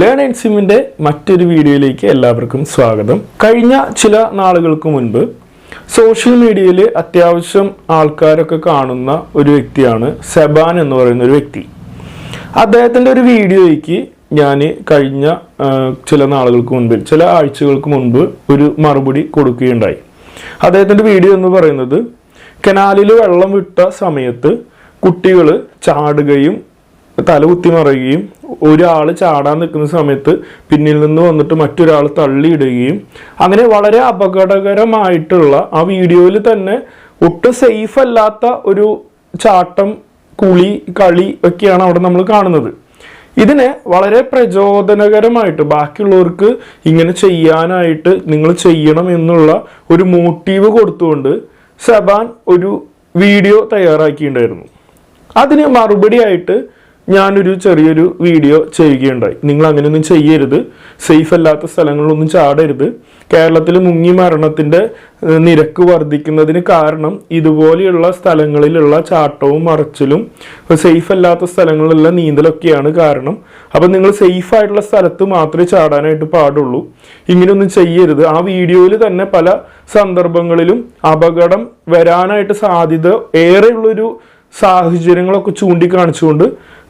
Learn and സിമ്മിന്റെ മറ്റൊരു വീഡിയോയിലേക്ക് എല്ലാവർക്കും സ്വാഗതം. കഴിഞ്ഞ ചില നാളുകൾക്ക് മുൻപ് സോഷ്യൽ മീഡിയയിൽ അത്യാവശ്യം ആൾക്കാരൊക്കെ കാണുന്ന ഒരു വ്യക്തിയാണ് സെബാൻ എന്ന് പറയുന്ന ഒരു വ്യക്തി. അദ്ദേഹത്തിന്റെ ഒരു വീഡിയോയ്ക്ക് ഞാൻ കഴിഞ്ഞ ചില നാളുകൾക്ക് മുൻപ് ചില ആഴ്ചകൾക്ക് മുൻപ് ഒരു മറുപടി കൊടുക്കുകയുണ്ടായി. അദ്ദേഹത്തിന്റെ വീഡിയോ എന്ന് പറയുന്നത് കനാലിൽ വെള്ളം വിട്ട സമയത്ത് കുട്ടികൾ ചാടുകയും തലകുത്തി മറിയുകയും ഒരാൾ ചാടാൻ നിൽക്കുന്ന സമയത്ത് പിന്നിൽ നിന്ന് വന്നിട്ട് മറ്റൊരാൾ തള്ളിയിടുകയും അങ്ങനെ വളരെ അപകടകരമായിട്ടുള്ള ആ വീഡിയോയിൽ തന്നെ ഒട്ടും സേഫ് അല്ലാത്ത ഒരു ചാട്ടം കുളി കളി ഒക്കെയാണ് അവിടെ നമ്മൾ കാണുന്നത്. ഇതിനെ വളരെ പ്രചോദനകരമായിട്ട് ബാക്കിയുള്ളവർക്ക് ഇങ്ങനെ ചെയ്യാനായിട്ട് നിങ്ങൾ ചെയ്യണം എന്നുള്ള ഒരു മോട്ടീവ് കൊടുത്തുകൊണ്ട് സബാൻ ഒരു വീഡിയോ തയ്യാറാക്കിയിട്ടുണ്ടായിരുന്നു. അതിന് മറുപടിയായിട്ട് ഞാനൊരു ചെറിയൊരു വീഡിയോ ചെയ്യുകയുണ്ടായി. നിങ്ങൾ അങ്ങനെയൊന്നും ചെയ്യരുത്. സേഫ് അല്ലാത്ത സ്ഥലങ്ങളിലൊന്നും ചാടരുത്. കേരളത്തിൽ മുങ്ങി മരണത്തിന്റെ നിരക്ക് വർദ്ധിക്കുന്നതിന് കാരണം ഇതുപോലെയുള്ള സ്ഥലങ്ങളിലുള്ള ചാട്ടവും മറച്ചിലും സേഫ് അല്ലാത്ത സ്ഥലങ്ങളിലുള്ള നീന്തലൊക്കെയാണ് കാരണം. അപ്പം നിങ്ങൾ സേഫ് ആയിട്ടുള്ള സ്ഥലത്ത് മാത്രമേ ചാടാനായിട്ട് പാടുള്ളൂ. ഇങ്ങനെയൊന്നും ചെയ്യരുത്. ആ വീഡിയോയിൽ തന്നെ പല സന്ദർഭങ്ങളിലും അപകടം വരാനായിട്ട് സാധ്യത ഏറെയുള്ളൊരു സാഹചര്യങ്ങളൊക്കെ ചൂണ്ടിക്കാണിച്ചുകൊണ്ട്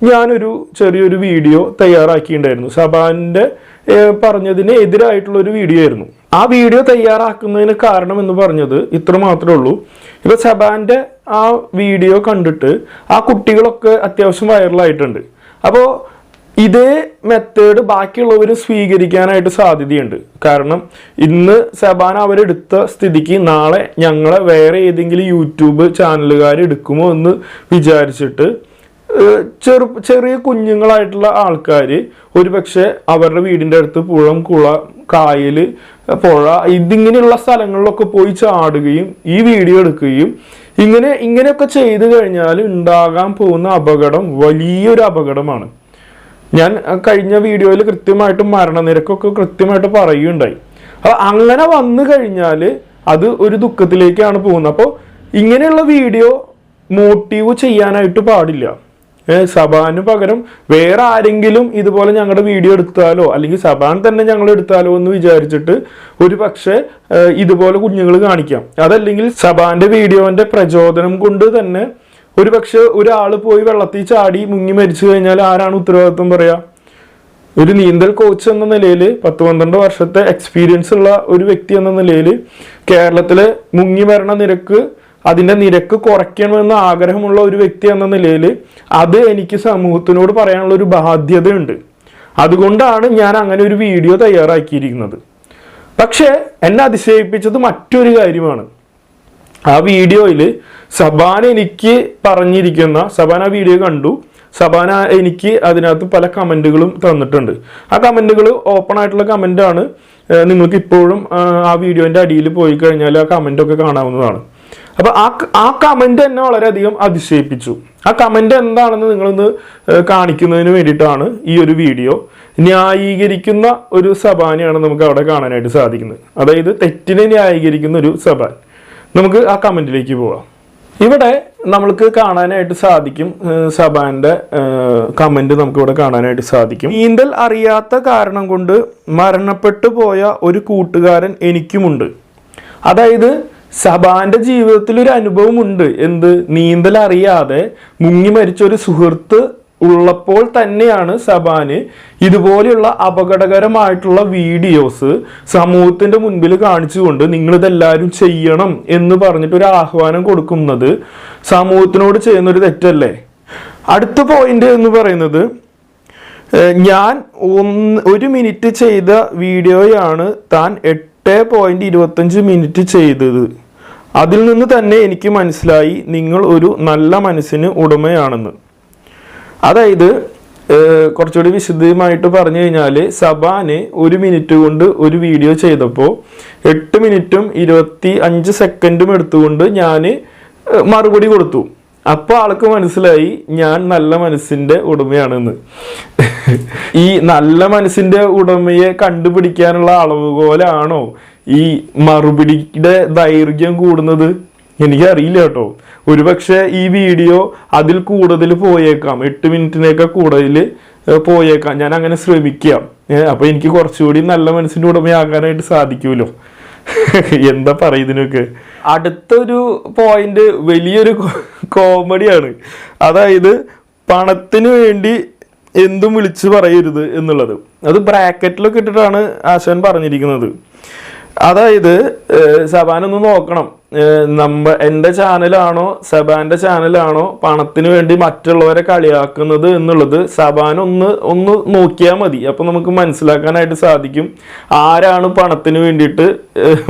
ഞാനൊരു ചെറിയൊരു വീഡിയോ തയ്യാറാക്കിയിട്ടുണ്ടായിരുന്നു. സബാനിന്റെ പറഞ്ഞതിന് എതിരായിട്ടുള്ള ഒരു വീഡിയോ ആയിരുന്നു. ആ വീഡിയോ തയ്യാറാക്കുന്നതിന് കാരണം എന്ന് പറഞ്ഞത് ഇത്ര മാത്രമേ ഉള്ളൂ. ഇപ്പൊ സബാന്റെ ആ വീഡിയോ കണ്ടിട്ട് ആ കുട്ടികളൊക്കെ അത്യാവശ്യം വൈറലായിട്ടുണ്ട് അപ്പോൾ ഇതേ മെത്തേഡ് ബാക്കിയുള്ളവർ സ്വീകരിക്കാനായിട്ട് സാധ്യതയുണ്ട്. കാരണം ഇന്ന് സെബാൻ അവരെടുത്ത സ്ഥിതിക്ക് നാളെ ഞങ്ങളെ വേറെ ഏതെങ്കിലും യൂട്യൂബ് ചാനലുകാർ എടുക്കുമോ എന്ന് വിചാരിച്ചിട്ട് ചെറു ചെറിയ കുഞ്ഞുങ്ങളായിട്ടുള്ള ആൾക്കാർ ഒരുപക്ഷെ അവരുടെ വീടിന്റെ അടുത്ത് പുഴം കുള കായൽ പുഴ ഇതിങ്ങനെയുള്ള സ്ഥലങ്ങളിലൊക്കെ പോയി ചാടുകയും ഈ വീഡിയോ എടുക്കുകയും ഇങ്ങനെ ഇങ്ങനെയൊക്കെ ചെയ്തു കഴിഞ്ഞാൽ ഉണ്ടാകാൻ പോകുന്ന അപകടം വലിയൊരു അപകടമാണ്. ഞാൻ കഴിഞ്ഞ വീഡിയോയിൽ കൃത്യമായിട്ട് മരണനിരക്കൊക്കെ കൃത്യമായിട്ട് പറയുകയുണ്ടായി. അപ്പൊ അങ്ങനെ വന്നു കഴിഞ്ഞാൽ അത് ഒരു ദുഃഖത്തിലേക്കാണ് പോകുന്നത്. അപ്പോൾ ഇങ്ങനെയുള്ള വീഡിയോ മോട്ടീവ് ചെയ്യാനായിട്ട് പാടില്ല. സഭാന് പകരം വേറെ ആരെങ്കിലും ഇതുപോലെ ഞങ്ങളുടെ വീഡിയോ എടുത്താലോ അല്ലെങ്കിൽ സബാൻ തന്നെ ഞങ്ങൾ എടുത്താലോ എന്ന് വിചാരിച്ചിട്ട് ഒരു പക്ഷേ ഇതുപോലെ കുഞ്ഞുങ്ങൾ കാണിക്കാം. അതല്ലെങ്കിൽ സബാന്റെ വീഡിയോന്റെ പ്രചോദനം കൊണ്ട് തന്നെ ഒരു പക്ഷെ ഒരാൾ പോയി വെള്ളത്തിൽ ചാടി മുങ്ങി മരിച്ചു കഴിഞ്ഞാൽ ആരാണ് ഉത്തരവാദിത്വം പറയാ? ഒരു നീന്തൽ കോച്ച് എന്ന നിലയിൽ പത്ത് പന്ത്രണ്ട് വർഷത്തെ എക്സ്പീരിയൻസ് ഉള്ള ഒരു വ്യക്തി എന്ന നിലയിൽ കേരളത്തിലെ മുങ്ങി മരണ നിരക്ക് അതിന്റെ നിരക്ക് കുറയ്ക്കണമെന്ന് ആഗ്രഹമുള്ള ഒരു വ്യക്തി എന്ന നിലയിൽ അത് എനിക്ക് സമൂഹത്തിനോട് പറയാനുള്ള ഒരു ബാധ്യതയുണ്ട്. അതുകൊണ്ടാണ് ഞാൻ അങ്ങനെ ഒരു വീഡിയോ തയ്യാറാക്കിയിരിക്കുന്നത്. പക്ഷേ എന്നെ അതിശയിപ്പിച്ചത് മറ്റൊരു കാര്യമാണ്. ആ വീഡിയോയിൽ സബാന എനിക്ക് പറഞ്ഞിരിക്കുന്ന സബാന വീഡിയോ കണ്ടു. സബാന എനിക്ക് അതിനകത്ത് പല കമന്റുകളും തന്നിട്ടുണ്ട്. ആ കമന്റുകൾ ഓപ്പൺ ആയിട്ടുള്ള കമന്റ് ആണ് നിങ്ങൾക്ക് ഇപ്പോഴും ആ വീഡിയോന്റെ അടിയിൽ പോയി കഴിഞ്ഞാൽ ആ കമന്റ് ഒക്കെ കാണാവുന്നതാണ്. അപ്പോൾ ആ ആ കമന്റ് എന്നെ വളരെയധികം അതിശയിപ്പിച്ചു. ആ കമന്റ് എന്താണെന്ന് നിങ്ങളൊന്ന് കാണിക്കുന്നതിന് വേണ്ടിയിട്ടാണ് ഈ ഒരു വീഡിയോ ന്യായീകരിക്കുന്ന ഒരു സബാനെയാണ് നമുക്ക് അവിടെ കാണാനായിട്ട് സാധിക്കുന്നത്. അതായത് തെറ്റിനെ ന്യായീകരിക്കുന്ന ഒരു സബാൻ. നമുക്ക് ആ കമന്റിലേക്ക് പോവാം. ഇവിടെ നമ്മൾക്ക് കാണാനായിട്ട് സാധിക്കും സബാന്റെ കമന്റ് നമുക്ക് ഇവിടെ കാണാനായിട്ട് സാധിക്കും. നീന്തൽ അറിയാത്ത കാരണം കൊണ്ട് മരണപ്പെട്ടു പോയ ഒരു കൂട്ടുകാരൻ എനിക്കുമുണ്ട്. അതായത് സബാന്റെ ജീവിതത്തിൽ ഒരു അനുഭവമുണ്ട്. എന്ത്? നീന്തൽ അറിയാതെ മുങ്ങി മരിച്ച ഒരു സുഹൃത്ത് ഉള്ളപ്പോൾ തന്നെയാണ് സബാന് ഇതുപോലെയുള്ള അപകടകരമായിട്ടുള്ള വീഡിയോസ് സമൂഹത്തിന്റെ മുൻപിൽ കാണിച്ചുകൊണ്ട് നിങ്ങൾ ഇതെല്ലാവരും ചെയ്യണം എന്ന് പറഞ്ഞിട്ട് ഒരു ആഹ്വാനം കൊടുക്കുന്നത് സമൂഹത്തിനോട് ചെയ്യുന്ന ഒരു തെറ്റല്ലേ? അടുത്ത പോയിന്റ് എന്ന് പറയുന്നത് ഞാൻ ഒന്ന് ഒരു മിനിറ്റ് ചെയ്ത വീഡിയോയാണ് താൻ എട്ട് പോയിന്റ് ഇരുപത്തഞ്ച് മിനിറ്റ് ചെയ്തത്. അതിൽ നിന്ന് തന്നെ എനിക്ക് മനസ്സിലായി നിങ്ങൾ ഒരു നല്ല മനസ്സിന് ഉടമയാണെന്ന്. അതായത് കുറച്ചുകൂടി വിശദമായിട്ട് പറഞ്ഞു കഴിഞ്ഞാൽ സബാന് ഒരു മിനിറ്റ് കൊണ്ട് ഒരു വീഡിയോ ചെയ്തപ്പോൾ എട്ട് മിനിറ്റും ഇരുപത്തി അഞ്ച് സെക്കൻഡും എടുത്തുകൊണ്ട് ഞാൻ മറുപടി കൊടുത്തു. അപ്പോൾ ആൾക്ക് മനസ്സിലായി ഞാൻ നല്ല മനസ്സിന്റെ ഉടമയാണെന്ന്. ഈ നല്ല മനസ്സിന്റെ ഉടമയെ കണ്ടുപിടിക്കാനുള്ള അളവുകോലാണോ ഈ മറുപടിയുടെ ദൈർഘ്യം കൂടുന്നത്? എനിക്കറിയില്ല കേട്ടോ. ഒരുപക്ഷെ ഈ വീഡിയോ അതിൽ കൂടുതൽ പോയേക്കാം. എട്ട് മിനിറ്റിനേക്കാൾ കൂടുതൽ പോയേക്കാം. ഞാൻ അങ്ങനെ ശ്രമിക്കാം. ഏഹ് അപ്പൊ എനിക്ക് കുറച്ചുകൂടി നല്ല മനസ്സിന്റെ ഉടമയാകാനായിട്ട് സാധിക്കുമല്ലോ. എന്താ പറയുന്നതിനൊക്കെ അടുത്തൊരു പോയിന്റ് വലിയൊരു കോമഡിയാണ്. അതായത് പണത്തിന് വേണ്ടി എന്തും വിളിച്ചു പറയരുത് എന്നുള്ളത്. അത് ബ്രാക്കറ്റിലൊക്കെ ഇട്ടിട്ടാണ് ആശാൻ പറഞ്ഞിരിക്കുന്നത്. അതായത് സബാനൊന്ന് നോക്കണം. നമ്മ എന്റെ ചാനലാണോ സബാന്റെ ചാനലാണോ പണത്തിന് വേണ്ടി മറ്റുള്ളവരെ കളിയാക്കുന്നത് എന്നുള്ളത് സബാൻ ഒന്ന് ഒന്ന് നോക്കിയാൽ മതി. അപ്പൊ നമുക്ക് മനസ്സിലാക്കാനായിട്ട് സാധിക്കും ആരാണ് പണത്തിന് വേണ്ടിയിട്ട്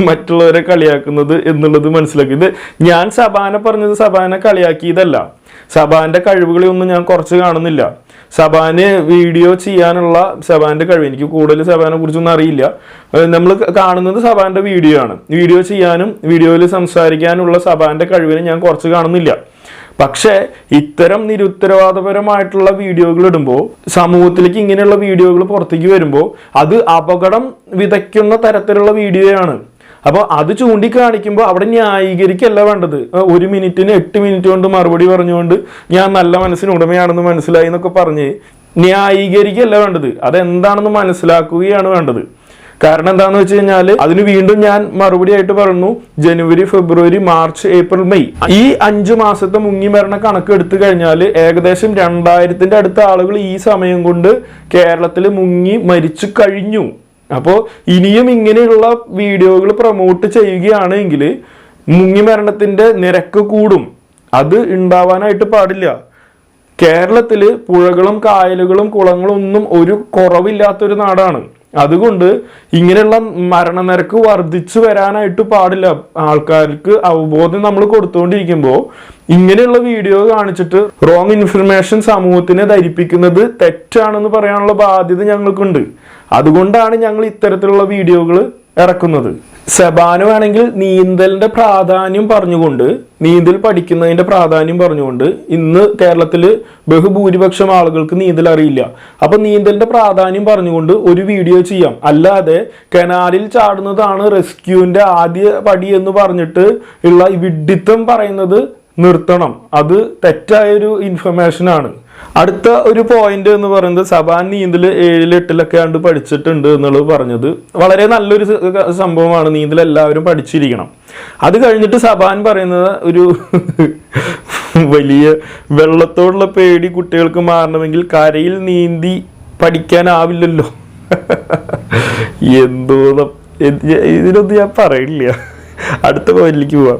മറ്റുള്ളവരെ കളിയാക്കുന്നത് എന്നുള്ളത് മനസ്സിലാക്കി. ഇത് ഞാൻ സബാനെ പറഞ്ഞത് സബാനെ കളിയാക്കിയതല്ല. സബാന്റെ കഴിവുകളെ ഒന്നും ഞാൻ കുറച്ച് കാണുന്നില്ല. സബാന് വീഡിയോ ചെയ്യാനുള്ള സബാന്റെ കഴിവ്. എനിക്ക് കൂടുതൽ സബാനെ കുറിച്ചൊന്നും അറിയില്ല. നമ്മൾ കാണുന്നത് സബാന്റെ വീഡിയോ ആണ്. വീഡിയോ ചെയ്യാനും വീഡിയോയിൽ സംസാരിക്കാനുള്ള സബാന്റെ കഴിവിനെ ഞാൻ കുറച്ച് കാണുന്നില്ല. പക്ഷേ ഇത്തരം നിരുത്തരവാദപരമായിട്ടുള്ള വീഡിയോകൾ ഇടുമ്പോൾ സമൂഹത്തിലേക്ക് ഇങ്ങനെയുള്ള വീഡിയോകൾ പുറത്തേക്ക് വരുമ്പോൾ അത് അപകടം വിതയ്ക്കുന്ന തരത്തിലുള്ള വീഡിയോയാണ് അപ്പോൾ അത് ചൂണ്ടിക്കാണിക്കുമ്പോൾ അവിടെ ന്യായീകരിക്കല്ല വേണ്ടത്. ഒരു മിനിറ്റിന് എട്ട് മിനിറ്റ് കൊണ്ട് മറുപടി പറഞ്ഞുകൊണ്ട് ഞാൻ നല്ല മനസ്സിന് ഉടമയാണെന്ന് മനസ്സിലായി എന്നൊക്കെ പറഞ്ഞ് ന്യായീകരിക്കല്ല വേണ്ടത്. അതെന്താണെന്ന് മനസ്സിലാക്കുകയാണ് വേണ്ടത്. കാരണം എന്താണെന്ന് വെച്ച് കഴിഞ്ഞാൽ അതിന് വീണ്ടും ഞാൻ മറുപടി ആയിട്ട് പറഞ്ഞു ജനുവരി ഫെബ്രുവരി മാർച്ച് ഏപ്രിൽ മെയ്. ഈ അഞ്ചു മാസത്തെ മുങ്ങി മരണ കണക്ക് എടുത്തു കഴിഞ്ഞാൽ ഏകദേശം രണ്ടായിരത്തിന്റെ അടുത്ത ആളുകൾ ഈ സമയം കൊണ്ട് കേരളത്തിൽ മുങ്ങി മരിച്ചു കഴിഞ്ഞു. അപ്പോൾ ഇനിയും ഇങ്ങനെയുള്ള വീഡിയോകൾ പ്രൊമോട്ട് ചെയ്യുകയാണെങ്കിൽ മുങ്ങി മരണത്തിന്റെ നിരക്ക് കൂടും. അത് ഉണ്ടാവാനായിട്ട് പാടില്ല. കേരളത്തിൽ പുഴകളും കായലുകളും കുളങ്ങളും ഒന്നും ഒരു കുറവില്ലാത്തൊരു നാടാണ്. അതുകൊണ്ട് ഇങ്ങനെയുള്ള മരണനിരക്ക് വർദ്ധിച്ചു വരാനായിട്ട് പാടില്ല. ആൾക്കാർക്ക് അവബോധം നമ്മൾ കൊടുത്തുകൊണ്ടിരിക്കുമ്പോൾ ഇങ്ങനെയുള്ള വീഡിയോ കാണിച്ചിട്ട് റോങ് ഇൻഫർമേഷൻ സമൂഹത്തിനെ ധരിപ്പിക്കുന്നത് തെറ്റാണെന്ന് പറയാനുള്ള ബാധ്യത ഞങ്ങൾക്കുണ്ട്. അതുകൊണ്ടാണ് ഞങ്ങൾ ഇത്തരത്തിലുള്ള വീഡിയോകൾ ഇറക്കുന്നത്. സെബാനു വേണമെങ്കിൽ നീന്തലിന്റെ പ്രാധാന്യം പറഞ്ഞുകൊണ്ട് നീന്തൽ പഠിക്കുന്നതിന്റെ പ്രാധാന്യം പറഞ്ഞുകൊണ്ട് ഇന്ന് കേരളത്തിൽ ബഹുഭൂരിപക്ഷം ആളുകൾക്ക് നീന്തൽ അറിയില്ല. അപ്പൊ നീന്തലിന്റെ പ്രാധാന്യം പറഞ്ഞുകൊണ്ട് ഒരു വീഡിയോ ചെയ്യാം. അല്ലാതെ കനാലിൽ ചാടുന്നതാണ് റെസ്ക്യൂവിന്റെ ആദ്യ പടി എന്ന് പറഞ്ഞിട്ട് ഉള്ള വിഡിത്തം പറയുന്നത് നിർത്തണം. അത് തെറ്റായൊരു ഇൻഫർമേഷൻ ആണ്. അടുത്ത ഒരു പോയിന്റ് എന്ന് പറയുന്നത് സബാൻ നീന്തൽ ഏഴിൽ എട്ടിലൊക്കെ ആണ്ട് പഠിച്ചിട്ടുണ്ട് എന്നുള്ളത് പറഞ്ഞത്. വളരെ നല്ലൊരു സംഭവമാണ് നീന്തൽ എല്ലാവരും പഠിച്ചിരിക്കണം. അത് കഴിഞ്ഞിട്ട് സബാൻ പറയുന്നത് ഒരു വലിയ വെള്ളത്തോടുള്ള പേടി കുട്ടികൾക്ക് മാറണമെങ്കിൽ കരയിൽ നീന്തി പഠിക്കാനാവില്ലല്ലോ. എന്തോ ഇതിനൊന്നും ഞാൻ പറയില്ല. അടുത്ത പോയിന്റിലേക്ക് പോവാം.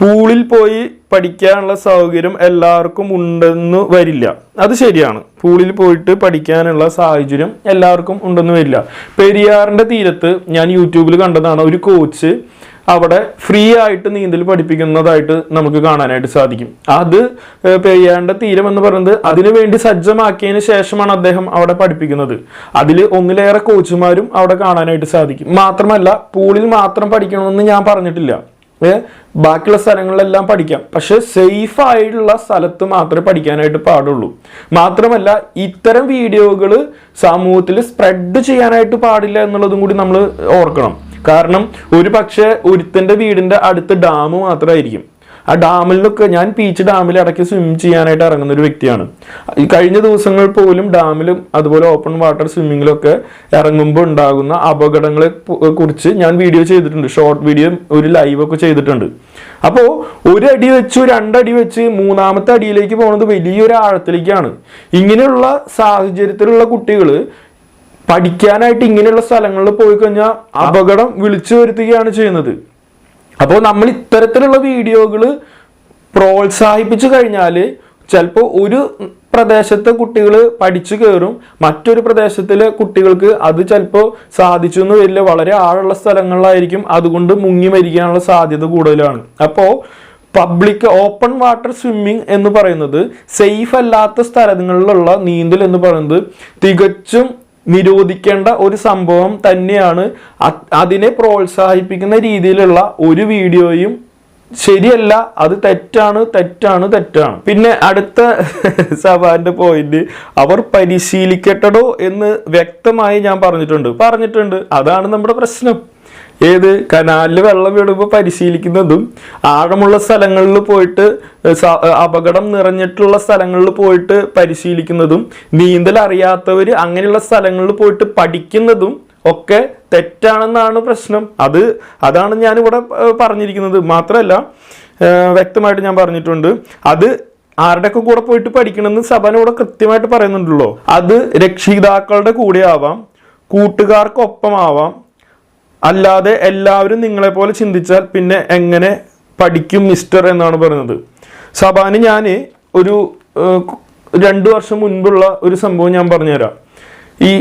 പൂളിൽ പോയി പഠിക്കാനുള്ള സൗകര്യം എല്ലാവർക്കും ഉണ്ടെന്ന് വരില്ല. അത് ശരിയാണ്. പൂളിൽ പോയിട്ട് പഠിക്കാനുള്ള സാഹചര്യം എല്ലാവർക്കും ഉണ്ടെന്ന് വരില്ല. പെരിയാറിന്റെ തീരത്ത് ഞാൻ യൂട്യൂബിൽ കണ്ടതാണ് ഒരു കോച്ച് അവിടെ ഫ്രീ ആയിട്ട് നീന്തൽ പഠിപ്പിക്കുന്നതായിട്ട് നമുക്ക് കാണാനായിട്ട് സാധിക്കും. അത് പെയ്യേണ്ട തീരം എന്ന് പറയുന്നത് അതിനു വേണ്ടി സജ്ജമാക്കിയതിന് ശേഷമാണ് അദ്ദേഹം അവിടെ പഠിപ്പിക്കുന്നത്. അതിൽ ഒന്നിലേറെ കോച്ചുമാരും അവിടെ കാണാനായിട്ട് സാധിക്കും. മാത്രമല്ല പൂളിൽ മാത്രം പഠിക്കണമെന്ന് ഞാൻ പറഞ്ഞിട്ടില്ല. ബാക്കിയുള്ള സ്ഥലങ്ങളിലെല്ലാം പഠിക്കാം. പക്ഷെ സേഫ് ആയിട്ടുള്ള സ്ഥലത്ത് മാത്രമേ പഠിക്കാനായിട്ട് പാടുള്ളൂ. മാത്രമല്ല ഇത്തരം വീഡിയോകൾ സമൂഹത്തിൽ സ്പ്രെഡ് ചെയ്യാനായിട്ട് പാടില്ല എന്നുള്ളതും കൂടി നമ്മൾ ഓർക്കണം. കാരണം ഒരു പക്ഷേ ഒരുത്തന്റെ വീടിന്റെ അടുത്ത് ഡാം മാത്രമായിരിക്കും ആ ഡാമിലൊക്കെ ഞാൻ പീച്ച് ഡാമിൽ ഇടയ്ക്ക് സ്വിം ചെയ്യാനായിട്ട് ഇറങ്ങുന്ന ഒരു വ്യക്തിയാണ്. ഈ കഴിഞ്ഞ ദിവസങ്ങൾ പോലും ഡാമിലും അതുപോലെ ഓപ്പൺ വാട്ടർ സ്വിമ്മിങ്ങിലൊക്കെ ഇറങ്ങുമ്പോൾ ഉണ്ടാകുന്ന അപകടങ്ങളെ കുറിച്ച് ഞാൻ വീഡിയോ ചെയ്തിട്ടുണ്ട്. ഷോർട്ട് വീഡിയോ ഒരു ലൈവ് ഒക്കെ ചെയ്തിട്ടുണ്ട്. അപ്പോൾ ഒരു അടി വെച്ചു രണ്ടടി വെച്ച് മൂന്നാമത്തെ അടിയിലേക്ക് പോകുന്നത് വലിയൊരു ആഴത്തിലേക്കാണ്. ഇങ്ങനെയുള്ള സാഹചര്യത്തിലുള്ള കുട്ടികൾ പഠിക്കാനായിട്ട് ഇങ്ങനെയുള്ള സ്ഥലങ്ങളിൽ പോയി കഴിഞ്ഞാൽ അപകടം വിളിച്ചു വരുത്തുകയാണ് ചെയ്യുന്നത്. അപ്പോൾ നമ്മൾ ഇത്തരത്തിലുള്ള വീഡിയോകൾ പ്രോത്സാഹിപ്പിച്ചു കഴിഞ്ഞാൽ ചിലപ്പോൾ ഒരു പ്രദേശത്തെ കുട്ടികൾ പഠിച്ചു കയറും മറ്റൊരു പ്രദേശത്തിലെ കുട്ടികൾക്ക് അത് ചിലപ്പോൾ സാധിച്ചു എന്ന് വരില്ല. വളരെ ആഴമുള്ള സ്ഥലങ്ങളിലായിരിക്കും അതുകൊണ്ട് മുങ്ങി മരിക്കാനുള്ള സാധ്യത കൂടുതലാണ്. അപ്പോൾ പബ്ലിക് ഓപ്പൺ വാട്ടർ സ്വിമ്മിംഗ് എന്ന് പറയുന്നത് സേഫ് അല്ലാത്ത സ്ഥലങ്ങളിലുള്ള നീന്തൽ എന്ന് പറയുന്നത് തികച്ചും നിരോധിക്കേണ്ട ഒരു സംഭവം തന്നെയാണ്. അതിനെ പ്രോത്സാഹിപ്പിക്കുന്ന രീതിയിലുള്ള ഒരു വീഡിയോയും ശരിയല്ല. അത് തെറ്റാണ് തെറ്റാണ് തെറ്റാണ്. പിന്നെ അടുത്ത സഭാന്റെ പോയിന്റ് അവർ പരിശീലിക്കട്ടടോ എന്ന് വ്യക്തമായി ഞാൻ പറഞ്ഞിട്ടുണ്ട്. പറഞ്ഞിട്ടുണ്ട്. അതാണ് നമ്മുടെ പ്രശ്നം. ഏത് കനാലിൽ വെള്ളം വീടുമ്പോൾ പരിശീലിക്കുന്നതും ആഴമുള്ള സ്ഥലങ്ങളിൽ പോയിട്ട് അപകടം നിറഞ്ഞിട്ടുള്ള സ്ഥലങ്ങളിൽ പോയിട്ട് പരിശീലിക്കുന്നതും നീന്തൽ അറിയാത്തവർ അങ്ങനെയുള്ള സ്ഥലങ്ങളിൽ പോയിട്ട് പഠിക്കുന്നതും ഒക്കെ തെറ്റാണെന്നാണ് പ്രശ്നം. അത് അതാണ് ഞാനിവിടെ പറഞ്ഞിരിക്കുന്നത്. മാത്രമല്ല വ്യക്തമായിട്ട് ഞാൻ പറഞ്ഞിട്ടുണ്ട്. അത് ആരുടെയൊക്കെ കൂടെ പോയിട്ട് പഠിക്കണമെന്ന് സഭന ഇവിടെ കൃത്യമായിട്ട് പറയുന്നുണ്ടല്ലോ. അത് രക്ഷിതാക്കളുടെ കൂടെ ആവാം കൂട്ടുകാർക്കൊപ്പമാവാം അല്ലാതെ എല്ലാവരും നിങ്ങളെ പോലെ ചിന്തിച്ചാൽ പിന്നെ എങ്ങനെ പഠിക്കും മിസ്റ്റർ എന്നാണ് പറയുന്നത്. സബാന് ഞാൻ ഒരു രണ്ട് വർഷം മുൻപുള്ള ഒരു സംഭവം ഞാൻ പറഞ്ഞുതരാം. ഈ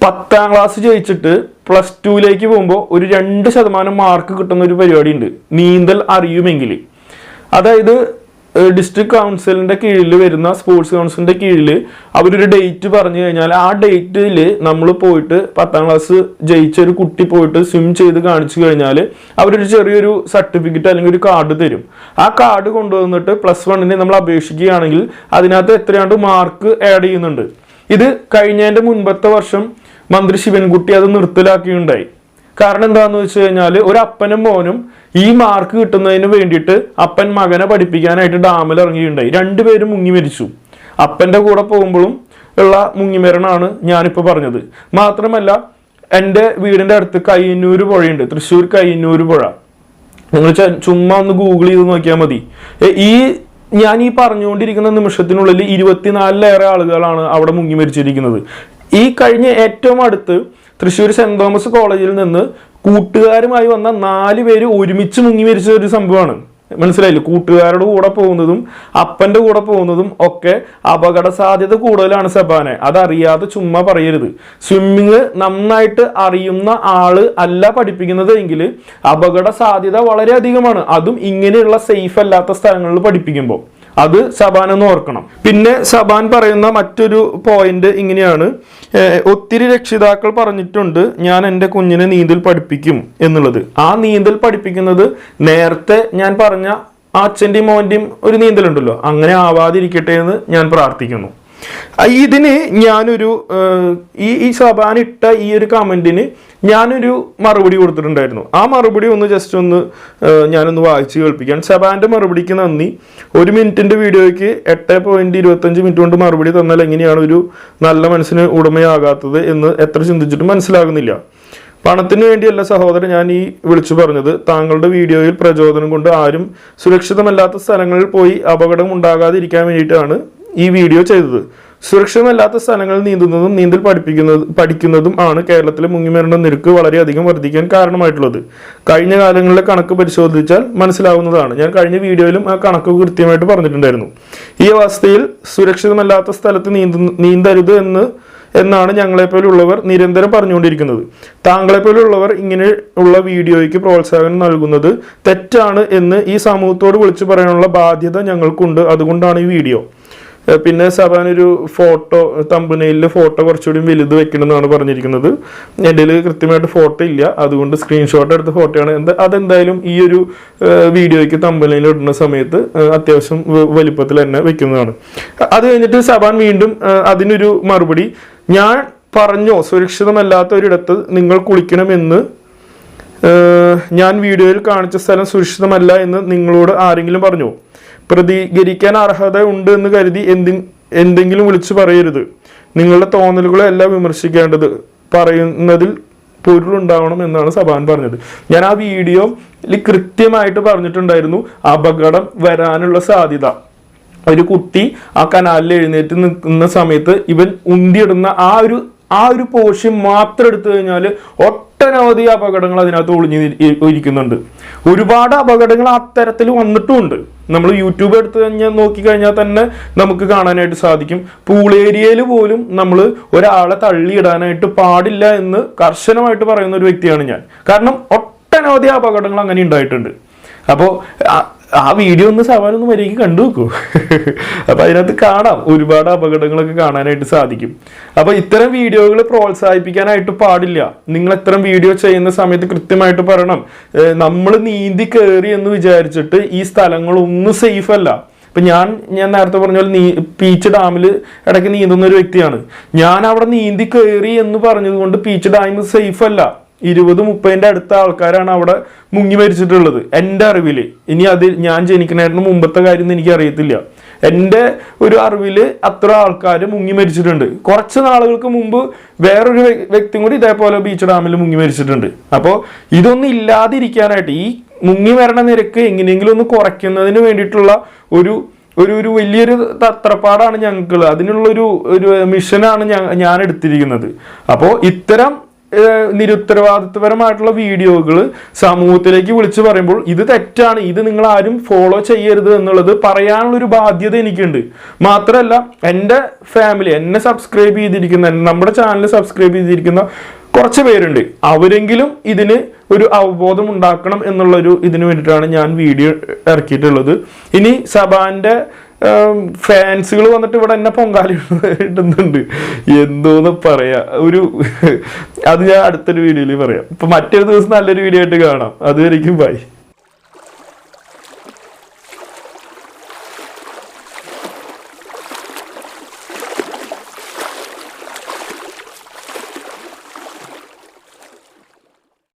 പത്താം ക്ലാസ് ജയിച്ചിട്ട് പ്ലസ് ടുവിലേക്ക് പോകുമ്പോൾ ഒരു രണ്ട് ശതമാനം മാർക്ക് കിട്ടുന്ന ഒരു പരിപാടി ഉണ്ട് നീന്തൽ അറിയുമെങ്കിൽ അതായത് ഡിസ്ട്രിക്ട് കൗൺസിലിന്റെ കീഴിൽ വരുന്ന സ്പോർട്സ് കൗൺസിലിന്റെ കീഴിൽ അവരൊരു ഡേറ്റ് പറഞ്ഞു കഴിഞ്ഞാൽ ആ ഡേറ്റിൽ നമ്മൾ പോയിട്ട് പത്താം ക്ലാസ് ജയിച്ച ഒരു കുട്ടി പോയിട്ട് സ്വിം ചെയ്ത് കാണിച്ചു കഴിഞ്ഞാൽ അവരൊരു ചെറിയൊരു സർട്ടിഫിക്കറ്റ് അല്ലെങ്കിൽ ഒരു കാർഡ് തരും. ആ കാർഡ് കൊണ്ടുവന്നിട്ട് പ്ലസ് വണ്ണിന് നമ്മൾ അപേക്ഷിക്കുകയാണെങ്കിൽ അതിനകത്ത് എത്രയാണ്ട് മാർക്ക് ആഡ് ചെയ്യുന്നുണ്ട്. ഇത് കഴിഞ്ഞതിന്റെ മുൻപത്തെ വർഷം മന്ത്രി ശിവൻകുട്ടി അത് നിർത്തലാക്കിയുണ്ടായി കാരണം എന്താന്ന് വെച്ച് കഴിഞ്ഞാൽ ഒരു അപ്പനും മോനും ഈ മാർക്ക് കിട്ടുന്നതിന് വേണ്ടിയിട്ട് അപ്പൻ മകനെ പഠിപ്പിക്കാനായിട്ട് ഡാമിൽ ഇറങ്ങിയിട്ടുണ്ടായി. രണ്ടുപേരും മുങ്ങി മരിച്ചു. അപ്പന്റെ കൂടെ പോകുമ്പോഴും ഉള്ള മുങ്ങിമരണമാണ് ഞാനിപ്പോൾ പറഞ്ഞത്. മാത്രമല്ല എന്റെ വീടിന്റെ അടുത്ത് കയ്യന്നൂര് പുഴയുണ്ട്. തൃശ്ശൂർ കയ്യന്നൂര് പുഴ. നിങ്ങൾ ചുമ്മാ ഒന്ന് ഗൂഗിൾ ചെയ്ത് നോക്കിയാൽ മതി. ഈ ഞാൻ ഈ പറഞ്ഞുകൊണ്ടിരിക്കുന്ന നിമിഷത്തിനുള്ളിൽ ഇരുപത്തിനാലിലേറെ ആളുകളാണ് അവിടെ മുങ്ങി മരിച്ചിരിക്കുന്നത്. ഈ കഴിഞ്ഞ ഏറ്റവും അടുത്ത് തൃശ്ശൂർ സെന്റ് തോമസ് കോളേജിൽ നിന്ന് കൂട്ടുകാരുമായി വന്ന നാല് പേര് ഒരുമിച്ച് മുങ്ങി മരിച്ച ഒരു സംഭവമാണ്. മനസ്സിലായില്ലേ? കൂട്ടുകാരുടെ കൂടെ പോകുന്നതും അപ്പന്റെ കൂടെ പോകുന്നതും ഒക്കെ അപകട സാധ്യത കൂടുതലാണ് സബാനെ. അതറിയാതെ ചുമ്മാ പറയരുത്. സ്വിമ്മിങ് നന്നായിട്ട് അറിയുന്ന ആൾ അല്ല പഠിപ്പിക്കുന്നത് എങ്കിൽ അപകട സാധ്യത വളരെ അധികമാണ്. അതും ഇങ്ങനെയുള്ള സേഫ് അല്ലാത്ത സ്ഥലങ്ങളിൽ പഠിപ്പിക്കുമ്പോൾ അത് സബാൻ എന്ന് ഓർക്കണം. പിന്നെ സബാൻ പറയുന്ന മറ്റൊരു പോയിന്റ് ഇങ്ങനെയാണ്. ഒത്തിരി രക്ഷിതാക്കൾ പറഞ്ഞിട്ടുണ്ട് ഞാൻ എന്റെ കുഞ്ഞിനെ നീന്തൽ പഠിപ്പിക്കും എന്നുള്ളത്. ആ നീന്തൽ പഠിപ്പിക്കുന്നത് നേരത്തെ ഞാൻ പറഞ്ഞ അച്ഛന്റെയും മോന്റെയും ഒരു നീന്തലുണ്ടല്ലോ. അങ്ങനെ ആവാതിരിക്കട്ടെ എന്ന് ഞാൻ പ്രാർത്ഥിക്കുന്നു. ഇതിന് ഞാനൊരു ഈ ഈ സബാൻ ഇട്ട ഈ ഒരു കമന്റിന് ഞാനൊരു മറുപടി കൊടുത്തിട്ടുണ്ടായിരുന്നു. ആ മറുപടി ഒന്ന് ജസ്റ്റ് ഒന്ന് ഞാനൊന്ന് വായിച്ച് കേൾപ്പിക്കാൻ സബാന്റെ മറുപടിക്ക് നന്ദി. ഒരു മിനിറ്റിന്റെ വീഡിയോയ്ക്ക് എട്ട് പോയിന്റ് ഇരുപത്തഞ്ച് മിനിറ്റ് കൊണ്ട് മറുപടി തന്നാൽ എങ്ങനെയാണ് ഒരു നല്ല മനസ്സിന് ഉടമയാകാത്തത് എന്ന് എത്ര ചിന്തിച്ചിട്ടും മനസ്സിലാകുന്നില്ല. പണത്തിന് വേണ്ടിയല്ല സഹോദരൻ ഞാൻ ഈ വിളിച്ചു പറഞ്ഞത്. താങ്കളുടെ വീഡിയോയിൽ പ്രചോദനം കൊണ്ട് ആരും സുരക്ഷിതമല്ലാത്ത സ്ഥലങ്ങളിൽ പോയി അപകടം ഉണ്ടാകാതിരിക്കാൻ വേണ്ടിയിട്ടാണ് ഈ വീഡിയോ ചെയ്തത്. സുരക്ഷിതമല്ലാത്ത സ്ഥലങ്ങളിൽ നീന്തുന്നതും നീന്തൽ പഠിപ്പിക്കുന്നത് പഠിക്കുന്നതും ആണ് കേരളത്തിലെ മുങ്ങിമരണ നിരക്ക് വളരെയധികം വർദ്ധിക്കാൻ കാരണമായിട്ടുള്ളത്. കഴിഞ്ഞ കാലങ്ങളിലെ കണക്ക് പരിശോധിച്ചാൽ മനസ്സിലാവുന്നതാണ്. ഞാൻ കഴിഞ്ഞ വീഡിയോയിലും ആ കണക്ക് കൃത്യമായിട്ട് പറഞ്ഞിട്ടുണ്ടായിരുന്നു. ഈ അവസ്ഥയിൽ സുരക്ഷിതമല്ലാത്ത സ്ഥലത്ത് നീന്തു നീന്തരുത് എന്ന് എന്നാണ് ഞങ്ങളെപ്പോലുള്ളവർ നിരന്തരം പറഞ്ഞുകൊണ്ടിരിക്കുന്നത്. താങ്കളെപ്പോലുള്ളവർ ഇങ്ങനെ ഉള്ള വീഡിയോയ്ക്ക് പ്രോത്സാഹനം നൽകുന്നത് തെറ്റാണ് എന്ന് ഈ സമൂഹത്തോട് വിളിച്ചു പറയാനുള്ള ബാധ്യത ഞങ്ങൾക്കുണ്ട്. അതുകൊണ്ടാണ് ഈ വീഡിയോ. ഏഹ് സഭാൻ ഒരു ഫോട്ടോ തമ്പനയിൽ ഫോട്ടോ കുറച്ചുകൂടി വലുത് വെക്കണമെന്നാണ് പറഞ്ഞിരിക്കുന്നത്. എന്റെ കൃത്യമായിട്ട് ഫോട്ടോ ഇല്ല. അതുകൊണ്ട് സ്ക്രീൻഷോട്ട് എടുത്ത ഫോട്ടോയാണ്. എന്താ അതെന്തായാലും ഈ ഒരു വീഡിയോയ്ക്ക് തമ്പുനയിൽ ഇടുന്ന സമയത്ത് അത്യാവശ്യം വലിപ്പത്തിൽ തന്നെ വെക്കുന്നതാണ്. അത് കഴിഞ്ഞിട്ട് സബാൻ വീണ്ടും അതിനൊരു മറുപടി. ഞാൻ പറഞ്ഞോ സുരക്ഷിതമല്ലാത്ത ഒരിടത്ത് നിങ്ങൾ കുളിക്കണമെന്ന് ഞാൻ വീഡിയോയിൽ കാണിച്ച സ്ഥലം സുരക്ഷിതമല്ല എന്ന് നിങ്ങളോട് ആരെങ്കിലും പറഞ്ഞോ? പ്രതികരിക്കാൻ അർഹത ഉണ്ട് എന്ന് കരുതി എന്തി എന്തെങ്കിലും വിളിച്ചു പറയരുത്. നിങ്ങളുടെ തോന്നലുകളെ എല്ലാം വിമർശിക്കേണ്ടത് പറയുന്നതിൽ പൊരുളുണ്ടാവണം എന്നാണ് സബാൻ പറഞ്ഞത്. ഞാൻ ആ വീഡിയോയിൽ കൃത്യമായിട്ട് പറഞ്ഞിട്ടുണ്ടായിരുന്നു അപകടം വരാനുള്ള സാധ്യത. ഒരു കുട്ടി ആ കനാലിൽ എഴുന്നേറ്റ് നിൽക്കുന്ന സമയത്ത് ഇവൻ ഉന്തിയിടുന്ന ആ ഒരു ആ ഒരു പോഷൻ മാത്രം എടുത്തു കഴിഞ്ഞാൽ ഒട്ടനവധി അപകടങ്ങൾ അതിനകത്ത് ഒളിഞ്ഞു ഇരി- ഇരിക്കുന്നുണ്ട്. ഒരുപാട് അപകടങ്ങൾ അത്തരത്തിൽ വന്നിട്ടുമുണ്ട് നമ്മൾ യൂട്യൂബ് എടുത്ത് കഴിഞ്ഞാൽ നോക്കി കഴിഞ്ഞാൽ തന്നെ നമുക്ക് കാണാനായിട്ട് സാധിക്കും. പൂൾ ഏരിയയിൽ പോലും നമ്മൾ ഒരാളെ തള്ളിയിടാനായിട്ട് പാടില്ല എന്ന് കർശനമായിട്ട് പറയുന്ന ഒരു വ്യക്തിയാണ് ഞാൻ. കാരണം ഒട്ടനവധി അപകടങ്ങൾ അങ്ങനെ ഉണ്ടായിട്ടുണ്ട്. അപ്പോൾ ആ വീഡിയോ ഒന്ന് സവാലൊന്ന് മര്യാദയ്ക്ക് കണ്ടു നോക്കൂ. അപ്പൊ അതിനകത്ത് കാണാം. ഒരുപാട് അപകടങ്ങളൊക്കെ കാണാനായിട്ട് സാധിക്കും. അപ്പൊ ഇത്തരം വീഡിയോകൾ പ്രോത്സാഹിപ്പിക്കാനായിട്ട് പാടില്ല. നിങ്ങൾ ഇത്തരം വീഡിയോ ചെയ്യുന്ന സമയത്ത് കൃത്യമായിട്ട് പറയണം. നമ്മൾ നീന്തി കയറി എന്ന് വിചാരിച്ചിട്ട് ഈ സ്ഥലങ്ങളൊന്നും സേഫ് അല്ല. ഇപ്പൊ ഞാൻ ഞാൻ നേരത്തെ പറഞ്ഞ പോലെ നീ പീച്ച് ഡാമിൽ ഇടയ്ക്ക് നീന്തുന്ന ഒരു വ്യക്തിയാണ്. ഞാൻ അവിടെ നീന്തി കയറി എന്ന് പറഞ്ഞത് കൊണ്ട് പീച്ച് ഡാം സേഫ് അല്ല. ഇരുപത് മുപ്പതിന്റെ അടുത്ത ആൾക്കാരാണ് അവിടെ മുങ്ങി മരിച്ചിട്ടുള്ളത്. എന്റെ അറിവിൽ ഇനി അത് ഞാൻ ജനിക്കുന്നതിന് മുമ്പത്തെ കാര്യം ഒന്നും എനിക്ക് അറിയത്തില്ല. എന്റെ ഒരു അറിവിൽ അത്ര ആൾക്കാർ മുങ്ങി മരിച്ചിട്ടുണ്ട്. കുറച്ച് നാളുകൾക്ക് മുമ്പ് വേറൊരു വ്യ- വ്യക്തിയും കൂടി ഇതേപോലെ ബീച്ച് ഡാമിൽ മുങ്ങി മരിച്ചിട്ടുണ്ട്. അപ്പോൾ ഇതൊന്നും ഇല്ലാതിരിക്കാനായിട്ട് ഈ മുങ്ങി മരണ നിരക്ക് എങ്ങനെയെങ്കിലും ഒന്ന് കുറയ്ക്കുന്നതിന് വേണ്ടിയിട്ടുള്ള ഒരു ഒരു ഒരു വലിയൊരു തത്രപ്പാടാണ് ഞങ്ങൾക്ക് അതിനുള്ളൊരു ഒരു മിഷനാണ് ഞാൻ എടുത്തിരിക്കുന്നത്. അപ്പോൾ ഇത്തരം നിരുത്തരവാദിത്വപരമായിട്ടുള്ള വീഡിയോകൾ സമൂഹത്തിലേക്ക് വിളിച്ചു പറയുമ്പോൾ ഇത് തെറ്റാണ് ഇത് നിങ്ങൾ ആരും ഫോളോ ചെയ്യരുത് എന്നുള്ളത് പറയാനുള്ള ഒരു ബാധ്യത എനിക്കുണ്ട്. മാത്രമല്ല എന്റെ ഫാമിലി എന്നെ സബ്സ്ക്രൈബ് ചെയ്തിരിക്കുന്ന നമ്മുടെ ചാനൽ സബ്സ്ക്രൈബ് ചെയ്തിരിക്കുന്ന കുറച്ച് പേരുണ്ട്. അവരെങ്കിലും ഇതിന് ഒരു അവബോധം ഉണ്ടാക്കണം എന്നുള്ളൊരു ഇതിനു വേണ്ടിയിട്ടാണ് ഞാൻ വീഡിയോ ഇറക്കിയിട്ടുള്ളത്. ഇനി സബാന്റെ ഫാൻസുകൾ വന്നിട്ട് ഇവിടെ എന്നെ പൊങ്കാലി ഇടുന്നുണ്ട്. എന്തോന്ന് പറയാ. ഒരു അത് ഞാൻ അടുത്തൊരു വീഡിയോയിൽ പറയാം. ഇപ്പൊ മറ്റൊരു ദിവസം നല്ലൊരു വീഡിയോ ആയിട്ട് കാണാം. അതുവരെയും ബൈ